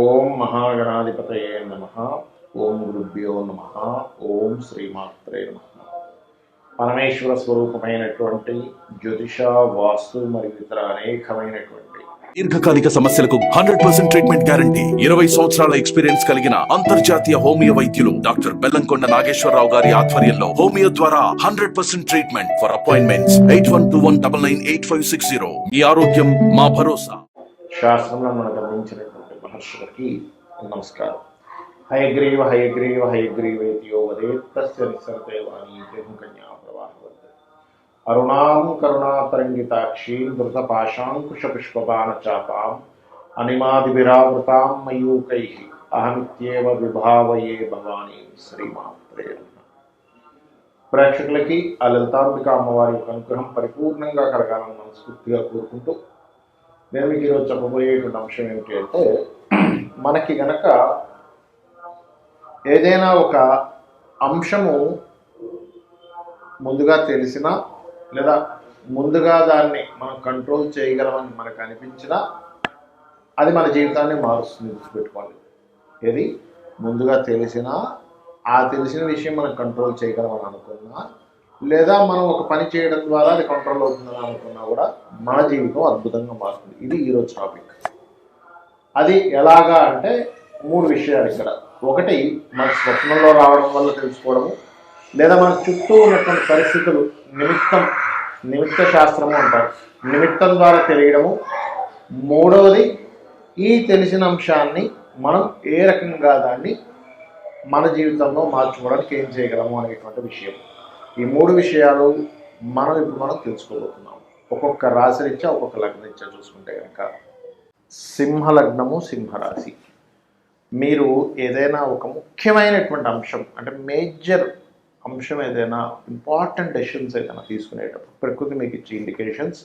ఓం మహాగణాధిపతయే నమ. ఓం గురుభ్యో నమ. ఓం శ్రీమాత్రే నమ. పరమేశ్వర స్వరూపమైనటువంటి జ్యోతిష వాస్తు మరియు ఇతర అనేకమైనటువంటి దీర్ఘకాలిక సమస్యలకు హండ్రెడ్ పర్సెంట్ ట్రీట్మెంట్ గ్యారంటీ ఇరవై సంవత్సరాల ఎక్స్పీరియన్స్ కలిగిన అంతర్జాతీయ హోమియో వైద్యులు డాక్టర్ బెల్లంకొండ నాగేశ్వరరావు గారి ఆధ్వర్యంలో హోమియో ద్వారా hundred percent treatment for appointments. Eight one two one double nine eight five six zero. మీ ఆరోగ్యం మా భరోసా. శాస్త్రంలో మనం గమనించినటువంటి మహర్షులకి నమస్కారం హయగ్రీవ హయగ్రీవ హయగ్రీవేతియో వదేత్తస్య నిస్సరతే వాణి కన్యా ప్రవాహవత్ అరుణాం కరుణాతరంగితాక్షీం ధృతపాశాంకుశ పుష్పపాన చాపాం అనిమాదిభిరావృతాం మయూకై అహమిత్యేవ విభావయే భవానీ శ్రీమాత్రే నమః. ప్రేక్షకులకి ఆ లలితాంబిక అమ్మవారి యొక్క అనుగ్రహం పరిపూర్ణంగా కలగాలని మనస్ఫూర్తిగా కోరుకుంటూ నేను మీకు ఈరోజు చెప్పబోయేటువంటి అంశం ఏమిటి అంటే మనకి గనక ఏదైనా ఒక అంశము ముందుగా తెలిసినా లేదా ముందుగా దాన్ని మనం కంట్రోల్ చేయగలమని మనకు అనిపించినా అది మన జీవితాన్ని మారుస్తుంది గుర్తుపెట్టుకోండి. ఏది? ముందుగా తెలిసినా ఆ తెలిసిన విషయం మనం కంట్రోల్ చేయగలమని అనుకున్నా లేదా మనం ఒక పని చేయడం ద్వారా అది కంట్రోల్ అవుతుందని అనుకున్నా కూడా మన జీవితం అద్భుతంగా మారుతుంది. ఇది ఈరోజు టాపిక్ అది ఎలాగా అంటే మూడు విషయాలు ఇక్కడ. ఒకటి మన స్వప్నంలో రావడం వల్ల తెలుసుకోవడము లేదా మన చుట్టూ ఉన్నటువంటి పరిస్థితులు నిమిత్తం నిమిత్త శాస్త్రము అంటారు. నిమిత్తం ద్వారా తెలియడము. మూడవది ఈ తెలిసిన అంశాన్ని మనం ఏ రకంగా దాన్ని మన జీవితంలో మార్చుకోవడానికి ఏం చేయగలము అనేటువంటి విషయం. ఈ మూడు విషయాలు మనం ఇప్పుడు మనం తెలుసుకోబోతున్నాం. ఒక్కొక్క రాశి రీత్యా ఒక్కొక్క లగ్నం రీత్యా చూసుకుంటే కనుక సింహ లగ్నము సింహరాశి మీరు ఏదైనా ఒక ముఖ్యమైనటువంటి అంశం అంటే మేజర్ అంశం ఏదైనా ఇంపార్టెంట్ డెసిషన్స్ ఏదైనా తీసుకునేటప్పుడు ప్రకృతి మీకు ఇచ్చే ఇండికేషన్స్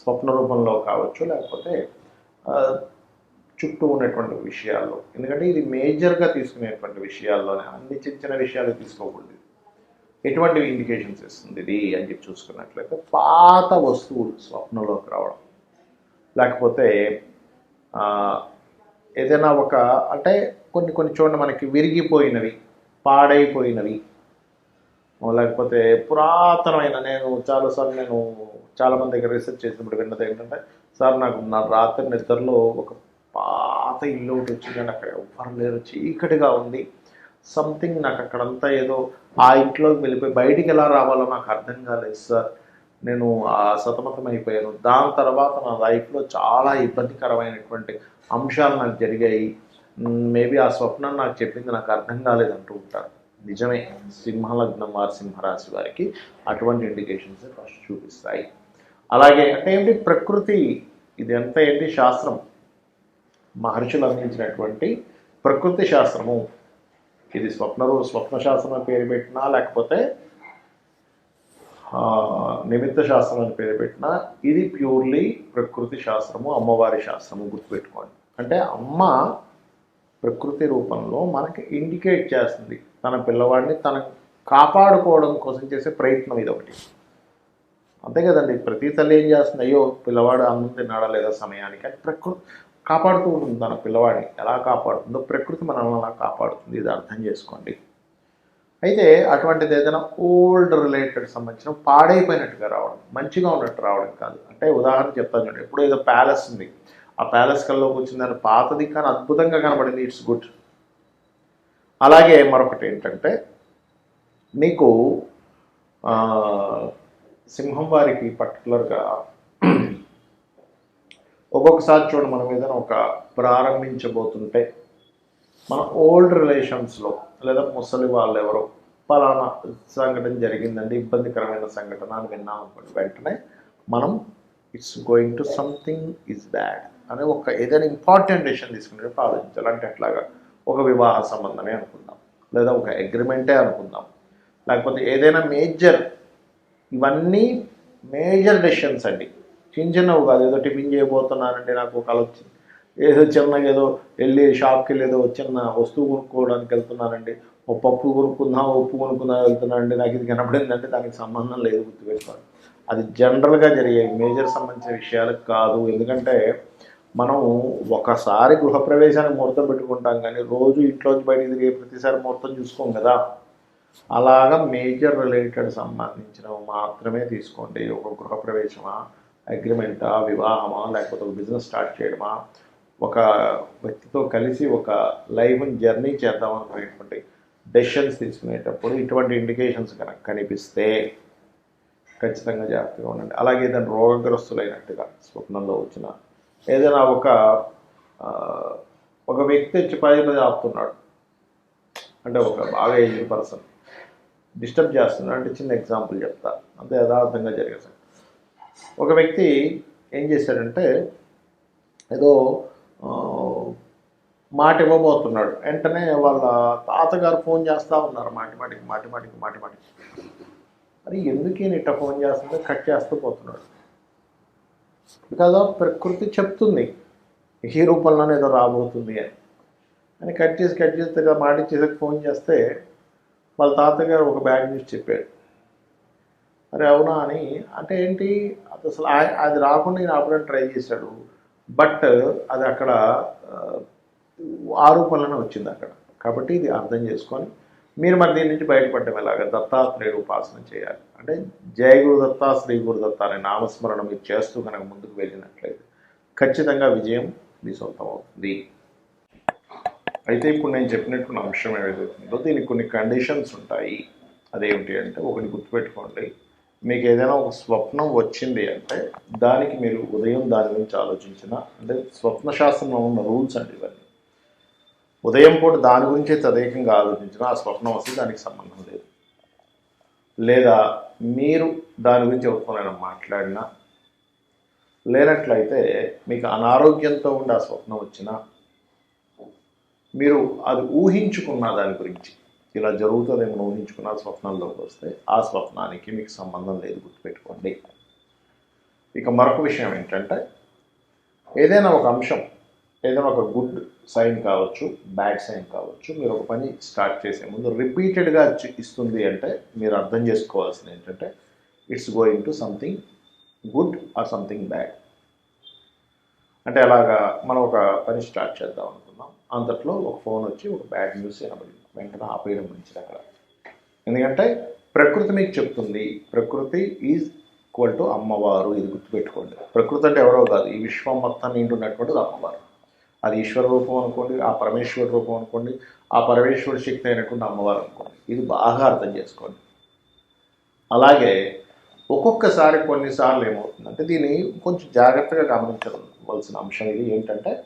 స్వప్న రూపంలో కావచ్చు లేకపోతే చుట్టూ ఉన్నటువంటి విషయాల్లో. ఎందుకంటే ఇది మేజర్గా తీసుకునేటువంటి విషయాల్లోనే అన్ని చిన్న చిన్న విషయాలు తీసుకోకూడదు. ఎటువంటి ఇండికేషన్స్ ఇస్తుంది ఇది అని చెప్పి చూసుకున్నట్లయితే పాత వస్తువులు స్వప్నంలోకి రావడం. లేకపోతే ఏదైనా ఒక అంటే కొన్ని కొన్ని చోట్ల మనకి విరిగిపోయినవి పాడైపోయినవి. లేకపోతే పురాతనమైన నేను చాలాసార్లు నేను చాలామంది దగ్గర రీసెర్చ్ చేసినప్పుడు విన్నది ఏంటంటే సార్ నాకు నా రాత్రి నిద్రలో ఒక పాత ఇల్లు ఒకటి వచ్చిందండి అక్కడ ఎవ్వరు లేరు చీకటిగా ఉంది. సంథింగ్ నాకు అక్కడంతా ఏదో ఆ ఇంట్లోకి వెళ్ళిపోయి బయటికి ఎలా రావాలో నాకు అర్థం కాలేదు సార్. నేను ఆ సతమతం అయిపోయాను. దాని తర్వాత నా లైఫ్లో చాలా ఇబ్బందికరమైనటువంటి అంశాలు నాకు జరిగాయి. మేబీ ఆ స్వప్నం నాకు చెప్పింది నాకు అర్థం కాలేదు అంటూ ఉంటారు. నిజమే సింహలగ్నం వారి సింహరాశి వారికి అటువంటి ఇండికేషన్స్ ఫస్ట్ చూపిస్తాయి. అలాగే అంటే ఏంటి? ప్రకృతి ఇది ఎంత ఏంటి? శాస్త్రం. మహర్షులు అందించినటువంటి ప్రకృతి శాస్త్రము. ఇది స్వప్న స్వప్న శాస్త్రం పేరు పెట్టినా లేకపోతే నిమిత్త శాస్త్రం అని పేరు పెట్టినా ఇది ప్యూర్లీ ప్రకృతి శాస్త్రము అమ్మవారి శాస్త్రము గుర్తుపెట్టుకోండి. అంటే అమ్మ ప్రకృతి రూపంలో మనకి ఇండికేట్ చేస్తుంది. తన పిల్లవాడిని తన కాపాడుకోవడం కోసం చేసే ప్రయత్నం ఇది ఒకటి అంతే కదండి ప్రతి తల్లి ఏం చేస్తుంది? అయ్యో పిల్లవాడు అన్నం తిన్నాడా లేదా సమయానికి? అని ప్రకృతి కాపాడుతూ ఉంటుంది తన పిల్లవాడిని. ఎలా కాపాడుతుందో ప్రకృతి మనల్ని అలా కాపాడుతుంది ఇది అర్థం చేసుకోండి. అయితే అటువంటిది ఏదైనా ఓల్డ్ రిలేటెడ్ సంబంధించిన పాడైపోయినట్టుగా రావడం మంచిగా ఉన్నట్టు రావడం కాదు. అంటే ఉదాహరణ చెప్తాను చూడండి. ఎప్పుడు ఏదో ప్యాలెస్ ఉంది. ఆ ప్యాలెస్ కల్లో కూర్చుంది దాని పాతది కానీ అద్భుతంగా కనబడింది. It's good. అలాగే మరొకటి ఏంటంటే మీకు సింహం వారికి పర్టికులర్గా ఒక్కొక్కసారి చూడండి మనం ఏదైనా ఒక ప్రారంభించబోతుంటే మన ఓల్డ్ రిలేషన్స్లో లేదా ముసలి వాళ్ళు ఎవరో పలానా సంఘటన జరిగిందండి ఇబ్బందికరమైన సంఘటన అని విన్నాం అనుకోండి వెంటనే మనం it's going to something is bad అనే ఒక ఏదైనా ఇంపార్టెంట్ డిసిషన్ తీసుకునేటప్పుడు ఆలోచించాలి అంటే ఎట్లాగా ఒక వివాహ సంబంధమే అనుకుందాం లేదా ఒక అగ్రిమెంటే అనుకుందాం. లేకపోతే ఏదైనా మేజర్ ఇవన్నీ మేజర్ డెసిషన్స్ అండి. చిన్న చిన్నవి కాదు ఏదో టిఫిన్ చేయబోతున్నానంటే నాకు ఒక వచ్చింది. ఏదో చిన్నగా ఏదో వెళ్ళి షాప్కి వెళ్ళి ఏదో చిన్న వస్తువు కొనుక్కోవడానికి వెళ్తున్నానండి. ఓ పప్పు కొనుక్కుందాం ఉప్పు కొనుక్కుందాం వెళ్తున్నానండి. నాకు ఇది కనపడిందంటే దానికి సంబంధం లేదు గుర్తుపెట్టుకోవాలి అది జనరల్గా జరిగే మేజర్ సంబంధించిన విషయాలకు కాదు. ఎందుకంటే మనం ఒకసారి గృహప్రవేశానికి ముహూర్తం పెట్టుకుంటాం కానీ రోజు ఇంట్లోంచి బయటికి తిరిగే ప్రతిసారి ముహూర్తం చూసుకోం కదా. అలాగా మేజర్ రిలేటెడ్ సంబంధించినవి మాత్రమే తీసుకోండి. ఒక గృహప్రవేశమా? అగ్రిమెంటా వివాహమా లేకపోతే ఒక బిజినెస్ స్టార్ట్ చేయడమా? ఒక వ్యక్తితో కలిసి ఒక లైఫ్ జర్నీ చేద్దాం అనుకునేటువంటి డెసిషన్స్ తీసుకునేటప్పుడు ఇటువంటి ఇండికేషన్స్ కనుక కనిపిస్తే ఖచ్చితంగా జాగ్రత్తగా ఉండండి. అలాగే ఏదైనా రోగగ్రస్తులైనట్టుగా స్వప్నంలో వచ్చిన ఏదైనా ఒక ఒక వ్యక్తి వచ్చి పదే పదే ఆపుతున్నాడు. అంటే ఒక బాగా ఏజ్డ్ పర్సన్ డిస్టర్బ్ చేస్తున్నాడు అంటే చిన్న ఎగ్జాంపుల్ చెప్తా. అంతే యథార్థంగా జరిగేది ఒక వ్యక్తి ఏం చేశాడంటే ఏదో మాట ఇవ్వబోతున్నాడు. వెంటనే వాళ్ళ తాతగారు ఫోన్ చేస్తూ ఉన్నారు. మాటి మాటికి మాటి మాటికి మాటి మాటికి. మరి ఎందుకు ఇట్ట ఫోన్ చేస్తుంటే కట్ చేస్తూ పోతున్నాడు. బికాజ్ ఆఫ్ ప్రకృతి చెప్తుంది. ఈ రూపంలోనే ఏదో రాబోతుంది అని. అని కట్ చేసి కట్ చేస్తే మాట ఇచ్చేసాక ఫోన్ చేస్తే వాళ్ళ తాతగారు ఒక బ్యాడ్ న్యూస్ చెప్పాడు. అరే అవునా అని. అంటే ఏంటి? అది అసలు అది రాకుండా ఈయన ఆపడానికి ట్రై చేశాడు. బట్ అది అక్కడ ఆ, వచ్చింది అక్కడ. కాబట్టి ఇది అర్థం చేసుకొని మీరు మరి దీని నుంచి బయటపడడం ఎలాగ? దత్తాత్రేయుడు ఉపాసన చేయాలి. అంటే జయ గురు దత్త శ్రీ గురు దత్త అనే నామస్మరణ మీరు చేస్తూ కనుక ముందుకు వెళ్ళినట్లయితే ఖచ్చితంగా విజయం మీ సొంతం అవుతుంది. అయితే ఇప్పుడు నేను చెప్పినటువంటి అంశం ఏదైతే ఉందో దీనికి కొన్ని కండిషన్స్ ఉంటాయి. అదేమిటి అంటే ఒకటి గుర్తుపెట్టుకోండి. మీకు ఏదైనా ఒక స్వప్నం వచ్చింది అంటే దానికి మీరు ఉదయం దాని గురించి ఆలోచించిన అంటే స్వప్న శాస్త్రంలో ఉన్న రూల్స్ అండి ఇవన్నీ. ఉదయం పూట దాని గురించే తదేకంగా ఆలోచించిన ఆ స్వప్నం వస్తే దానికి సంబంధం లేదు. లేదా మీరు దాని గురించి ఎవరితోనైనా మాట్లాడినా లేనట్లయితే మీకు అనారోగ్యంతో ఉండే ఆ స్వప్నం వచ్చినా మీరు అది ఊహించుకున్న దాని గురించి ఇలా జరుగుతుందేమో ఊహించుకున్న స్వప్నంలోకి వస్తే ఆ స్వప్నానికి మీకు సంబంధం లేదు గుర్తుపెట్టుకోండి. ఇక మరొక విషయం ఏంటంటే ఏదైనా ఒక అంశం ఏదైనా ఒక గుడ్ సైన్ కావచ్చు బ్యాడ్ సైన్ కావచ్చు మీరు ఒక పని స్టార్ట్ చేసే ముందు రిపీటెడ్గా ఇస్తుంది అంటే మీరు అర్థం చేసుకోవాల్సింది ఏంటంటే it's going to something good or something bad. అంటే అలాగా మనం ఒక పని స్టార్ట్ చేద్దాం అనుకున్నాం అంతట్లో ఒక ఫోన్ వచ్చి ఒక బ్యాడ్ న్యూస్ వినబడింది. వెంటనే ఆపేయడం మంచిది అక్కడ. ఎందుకంటే ప్రకృతి మీకు చెప్తుంది. ప్రకృతి ఈజ్ ఈక్వల్ టు అమ్మవారు. ఇది గుర్తుపెట్టుకోండి. ప్రకృతి అంటే ఎవరో కాదు. ఈ విశ్వం మొత్తం నిండున్నటువంటిది అమ్మవారు. అది ఈశ్వర రూపం అనుకోండి ఆ పరమేశ్వర రూపం అనుకోండి ఆ పరమేశ్వర శక్తి అయినటువంటి అమ్మవారు అనుకోండి. ఇది బాగా అర్థం చేసుకోండి. అలాగే ఒక్కొక్కసారి కొన్నిసార్లు ఏమవుతుందంటే దీన్ని కొంచెం జాగ్రత్తగా గమనించవలసిన అంశం ఇది ఏంటంటే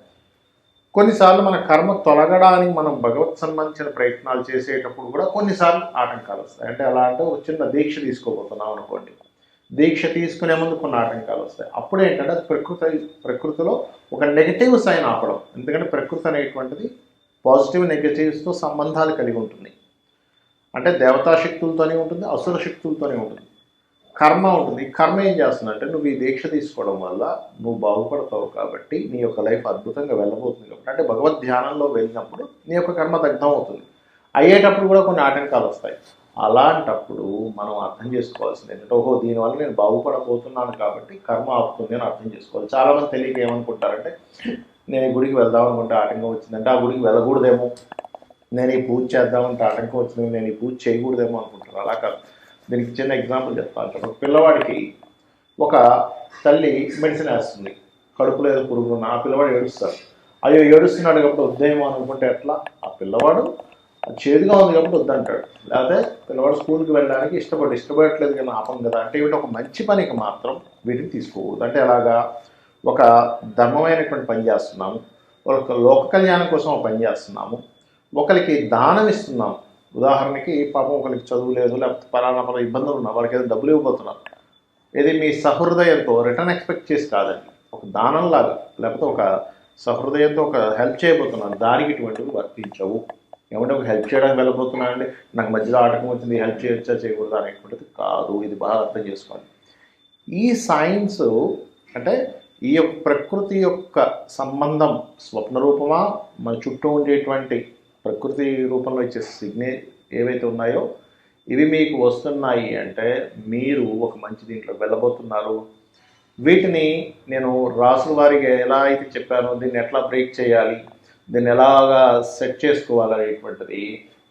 కొన్నిసార్లు మన కర్మ తొలగడానికి మనం భగవత్ సంబంధించిన ప్రయత్నాలు చేసేటప్పుడు కూడా కొన్నిసార్లు ఆటంకాలు వస్తాయి. అంటే ఎలా అంటే ఒక చిన్న దీక్ష తీసుకోబోతున్నాం అనుకోండి. దీక్ష తీసుకునే ముందు కొన్ని ఆటంకాలు వస్తాయి. అప్పుడు ఏంటంటే అది ప్రకృతి ప్రకృతిలో ఒక నెగిటివ్ సైన్ ఆపడం. ఎందుకంటే ప్రకృతి అనేటువంటిది పాజిటివ్ నెగిటివ్స్తో సంబంధాలు కలిగి ఉంటుంది. అంటే దేవతా శక్తులతోనే ఉంటుంది అసుర శక్తులతోనే ఉంటుంది. కర్మ ఉంటుంది. కర్మ ఏం చేస్తుందంటే నువ్వు ఈ దీక్ష తీసుకోవడం వల్ల నువ్వు బాగుపడతావు కాబట్టి నీ యొక్క లైఫ్ అద్భుతంగా వెళ్ళబోతుంది కాబట్టి. అంటే భగవద్ ధ్యానంలో వెళ్ళినప్పుడు నీ యొక్క కర్మ దగ్ధం అవుతుంది అయ్యేటప్పుడు కూడా కొన్ని ఆటంకాలు వస్తాయి. అలాంటప్పుడు మనం అర్థం చేసుకోవాల్సింది ఏంటంటే ఓహో దీనివల్ల నేను బాగుపడబోతున్నాను కాబట్టి కర్మ ఆపుతుంది అని అర్థం చేసుకోవాలి. చాలామంది తెలియక ఏమనుకుంటారంటే నేను ఈ గుడికి వెళ్దాం అనుకుంటే ఆటంకం వచ్చిందంటే ఆ గుడికి వెళ్ళకూడదేమో. నేను ఈ పూజ చేద్దామంటే ఆటంకం వచ్చింది నేను ఈ పూజ చేయకూడదేమో అనుకుంటున్నాను అలా కాదు. దీనికి చిన్న ఎగ్జాంపుల్ చెప్తాను. ఒక పిల్లవాడికి ఒక తల్లి మెడిసిన్ వేస్తుంది. కడుపులో ఏదో పురుగు ఆ పిల్లవాడు ఏడుస్తాడు. అయ్యో ఏడుస్తున్నాడు కాబట్టి ఉద్దయం అనుకుంటే ఎట్లా? ఆ పిల్లవాడు చేదుగా ఉంది కాబట్టి వద్దంటాడు. లేకపోతే పిల్లవాడు స్కూల్కి వెళ్ళడానికి ఇష్టపడు. ఇష్టపడట్లేదు కానీ ఆపం కదా. అంటే ఏమిటి ఒక మంచి పనికి మాత్రం వీటిని తీసుకోకూడదు. అంటే అలాగా ఒక ధర్మమైనటువంటి పని చేస్తున్నాము. ఒక లోక కళ్యాణం కోసం పని చేస్తున్నాము. ఒకరికి దానం ఇస్తున్నాము. ఉదాహరణకి పాపం ఒకరికి చదువు లేదు లేకపోతే పలానా పలానా ఇబ్బందులు ఉన్నా వాళ్ళకి ఏదో డబ్బులు ఇవ్వబోతున్నారు. ఇది మీ సహృదయంతో రిటర్న్ ఎక్స్పెక్ట్ చేసి కాదండి. ఒక దానం లాగా లేకపోతే ఒక సహృదయంతో ఒక హెల్ప్ చేయబోతున్నాను దానికి ఇటువంటివి వర్తించవు. ఏమంటే ఒక హెల్ప్ చేయడానికి వెళ్ళబోతున్నానండి. నాకు మధ్యలో ఆటకం వచ్చింది హెల్ప్ చేయొచ్చా చేయకూడదా అనేటువంటిది కాదు. ఇది బాగా అర్థం చేసుకోండి ఈ సైన్స్ అంటే ఈ యొక్క ప్రకృతి యొక్క సంబంధం స్వప్న రూపమా? మన చుట్టూ ఉండేటువంటి ప్రకృతి రూపంలో ఇచ్చే సిగ్నే ఏవైతే ఉన్నాయో ఇవి మీకు వస్తున్నాయి అంటే మీరు ఒక మంచి దీంట్లో వెళ్ళబోతున్నారు. వీటిని నేను రాసుల వారికి ఎలా అయితే చెప్పానో దీన్ని ఎట్లా బ్రేక్ చేయాలి దీన్ని ఎలాగా సెట్ చేసుకోవాలి అనేటువంటిది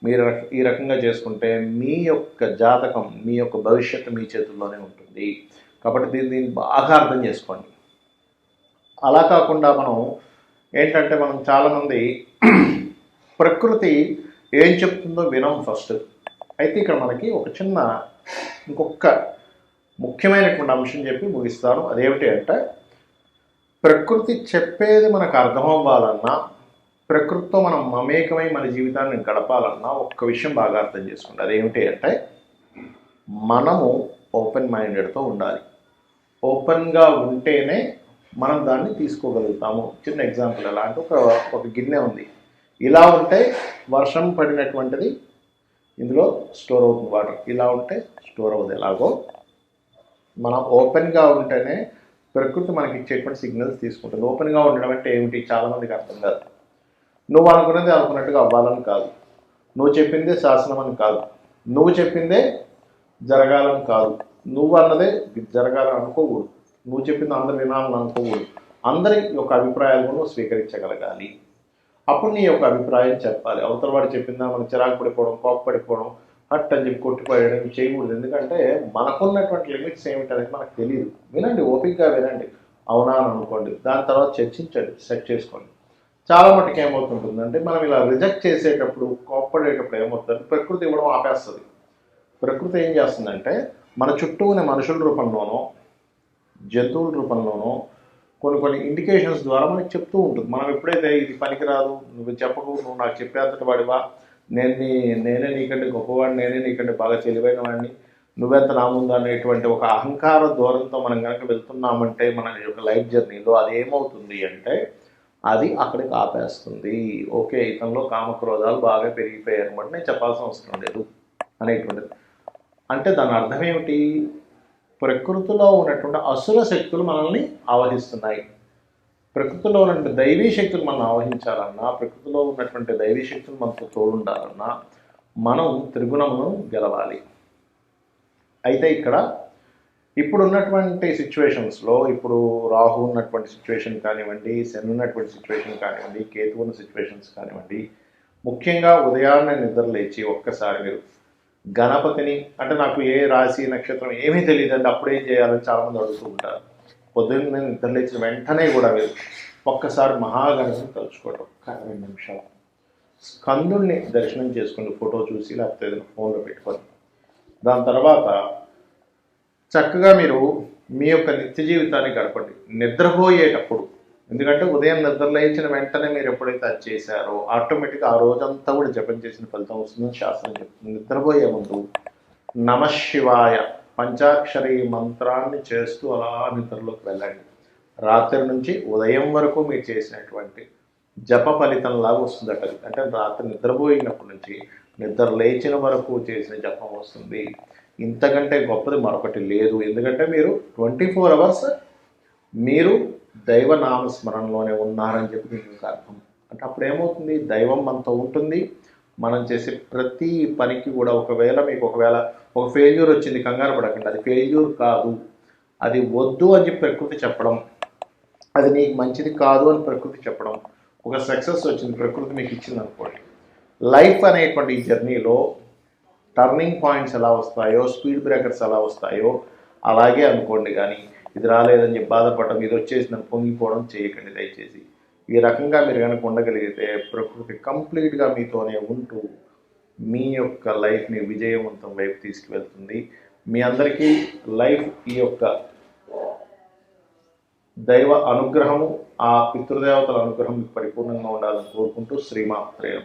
మీరు ఈ రకంగా చేసుకుంటే మీ యొక్క జాతకం మీ యొక్క భవిష్యత్తు మీ చేతుల్లోనే ఉంటుంది. కాబట్టి దీన్ని దీన్ని బాగా అర్థం చేసుకోండి. అలా కాకుండా మనం ఏంటంటే మనం చాలామంది ప్రకృతి ఏం చెప్తుందో వినం ఫస్ట్ అయితే ఇక్కడ మనకి ఒక చిన్న ఇంకొక ముఖ్యమైనటువంటి అంశం చెప్పి ముగిస్తాను. అదేమిటి అంటే ప్రకృతి చెప్పేది మనకు అర్థం అవ్వాలన్నా ప్రకృతితో మనం మమేకమై మన జీవితాన్ని గడపాలన్నా ఒక్క విషయం బాగా అర్థం చేసుకోండి. అదేమిటి అంటే మనము ఓపెన్ మైండెడ్తో ఉండాలి. ఓపెన్గా ఉంటేనే మనం దాన్ని తీసుకోగలుగుతాము. చిన్న ఎగ్జాంపుల్ ఎలా అంటే ఒక ఒక గిన్నె ఉంది. ఇలా ఉంటే వర్షం పడినటువంటిది ఇందులో స్టోర్ అవుతుంది వాటర్. ఇలా ఉంటే స్టోర్ అవుతుంది ఎలాగో. మనం ఓపెన్గా ఉంటేనే ప్రకృతి మనకి ఇచ్చేటువంటి సిగ్నల్స్ తీసుకుంటుంది. ఓపెన్గా ఉండడం అంటే ఏమిటి? చాలామందికి అర్థం కాదు. నువ్వు అనుకున్నది అనుకున్నట్టుగా అవ్వాలని కాదు. నువ్వు చెప్పిందే శాసనం అని కాదు. నువ్వు చెప్పిందే జరగాలని కాదు. నువ్వు అన్నదే జరగాలని అనుకోకూడదు. నువ్వు చెప్పింది అందరు వినాలని అనుకోకూడదు. అందరి యొక్క అభిప్రాయాలను స్వీకరించగలగాలి. అప్పుడు నీ యొక్క అభిప్రాయం చెప్పాలి. అవతల వాడు చెప్పిందా మనం చిరాకు పడిపోవడం కోపపడిపోవడం హట్ అని చెప్పి కొట్టుకోయడం చేయకూడదు. ఎందుకంటే మనకున్నటువంటి లిమిట్స్ ఏమిటనేది మనకు తెలియదు వినండి ఓపిక్గా వినండి. అవునా అని అనుకోండి. దాని తర్వాత చర్చించండి సెట్ చేసుకోండి. చాలా మటుకు ఏమవుతుంటుందంటే మనం ఇలా రిజెక్ట్ చేసేటప్పుడు కోప్పడేటప్పుడు ఏమవుతుంది ప్రకృతి ఇవ్వడం ఆపేస్తుంది. ప్రకృతి ఏం చేస్తుందంటే మన చుట్టూ ఉన్న మనుషుల రూపంలోనో జంతువుల రూపంలోనో కొన్ని కొన్ని ఇండికేషన్స్ ద్వారా మనకి చెప్తూ ఉంటుంది. మనం ఎప్పుడైతే ఇది పనికిరాదు నువ్వు చెప్పకు నువ్వు నాకు చెప్పేంతటి వాడివా నేను నీ నేనే నీకంటే గొప్పవాడిని నేనే నీకంటే బాగా తెలివైన వాడిని నువ్వెంత నా ముందు అనేటువంటి ఒక అహంకార దూరంతో మనం కనుక వెళ్తున్నామంటే మన యొక్క లైఫ్ జర్నీలో అది ఏమవుతుంది అంటే అది అక్కడికి ఆపేస్తుంది. ఓకే ఇతనిలో కామక్రోధాలు బాగా పెరిగిపోయాయి అనమాట నేను చెప్పాల్సిన అవసరం లేదు అనేటువంటిది. అంటే దాని అర్థం ఏమిటి? ప్రకృతిలో ఉన్నటువంటి అసుర శక్తులు మనల్ని ఆవహిస్తున్నాయి. ప్రకృతిలో ఉన్నటువంటి దైవీ శక్తులు మనం ఆవహించాలన్నా ప్రకృతిలో ఉన్నటువంటి దైవీ శక్తులు మనకు తోడుండాలన్నా మనం త్రిగుణమును గెలవాలి. అయితే ఇక్కడ ఇప్పుడు ఉన్నటువంటి సిచ్యువేషన్స్లో ఇప్పుడు రాహు ఉన్నటువంటి సిచ్యువేషన్ కానివ్వండి శని ఉన్నటువంటి సిచ్యువేషన్ కానివ్వండి కేతు ఉన్న సిచ్యువేషన్స్ కానివ్వండి ముఖ్యంగా ఉదయాన్నే నిద్ర లేచి ఒక్కసారి మీరు గణపతిని అంటే నాకు ఏ రాశి నక్షత్రం ఏమీ తెలియదండి అప్పుడు ఏం చేయాలని చాలామంది అడుగుతూ ఉంటారు. పొద్దున్న నేను నిద్ర లేచిన వెంటనే కూడా మీరు ఒక్కసారి మహాగణపతిని తలుచుకోవడం ఒక్క రెండు నిమిషాలు. స్కందుణ్ణి దర్శనం చేసుకుని ఫోటో చూసి లేకపోతే ఏదైనా ఫోన్లో పెట్టుకొని దాని తర్వాత చక్కగా మీరు మీ యొక్క నిత్య జీవితాన్ని గడపండి. నిద్రపోయేటప్పుడు ఎందుకంటే ఉదయం నిద్ర లేచిన వెంటనే మీరు ఎప్పుడైతే అది చేశారో ఆటోమేటిక్గా ఆ రోజంతా కూడా జపం చేసిన ఫలితం వస్తుందని శాస్త్రం చెప్తుంది. నిద్రపోయే ముందు నమశివాయ పంచాక్షరి మంత్రాన్ని చేస్తూ అలా నిద్రలోకి వెళ్ళండి. రాత్రి నుంచి ఉదయం వరకు మీరు చేసినటువంటి జప ఫలితంలాగా వస్తుందట అది. అంటే రాత్రి నిద్రపోయినప్పటి నుంచి నిద్ర లేచిన వరకు చేసిన జపం వస్తుంది. ఇంతకంటే గొప్పది మరొకటి లేదు. ఎందుకంటే మీరు ట్వంటీ ఫోర్ అవర్స్ మీరు దైవ నామస్మరణలోనే ఉన్నారని చెప్పి మీకు ఇంకా అర్థం. అంటే అప్పుడు ఏమవుతుంది దైవం మనతో ఉంటుంది. మనం చేసే ప్రతి పనికి కూడా ఒకవేళ మీకు ఒకవేళ ఒక ఫెయిల్యూర్ వచ్చింది కంగారు పడకండి. అది ఫెయిల్యూర్ కాదు. అది వద్దు అని చెప్పి ప్రకృతి చెప్పడం. అది నీకు మంచిది కాదు అని ప్రకృతి చెప్పడం. ఒక సక్సెస్ వచ్చింది ప్రకృతి మీకు ఇచ్చింది అనుకోండి. లైఫ్ అనేటువంటి జర్నీలో టర్నింగ్ పాయింట్స్ ఎలా వస్తాయో స్పీడ్ బ్రేకర్స్ ఎలా వస్తాయో అలాగే అనుకోండి కానీ ఇది రాలేదని చెప్పి బాధపడటం ఇది వచ్చేసిందని పొంగిపోవడం చేయకండి దయచేసి. ఈ రకంగా మీరు కనుక ఉండగలిగితే ప్రకృతి కంప్లీట్గా మీతోనే ఉంటూ మీ యొక్క లైఫ్ని విజయవంతం వైపు తీసుకువెళ్తుంది. మీ అందరికీ లైఫ్ ఈ యొక్క దైవ అనుగ్రహము ఆ పితృదేవతల అనుగ్రహం మీకు పరిపూర్ణంగా ఉండాలని కోరుకుంటూ శ్రీమాత్రేయం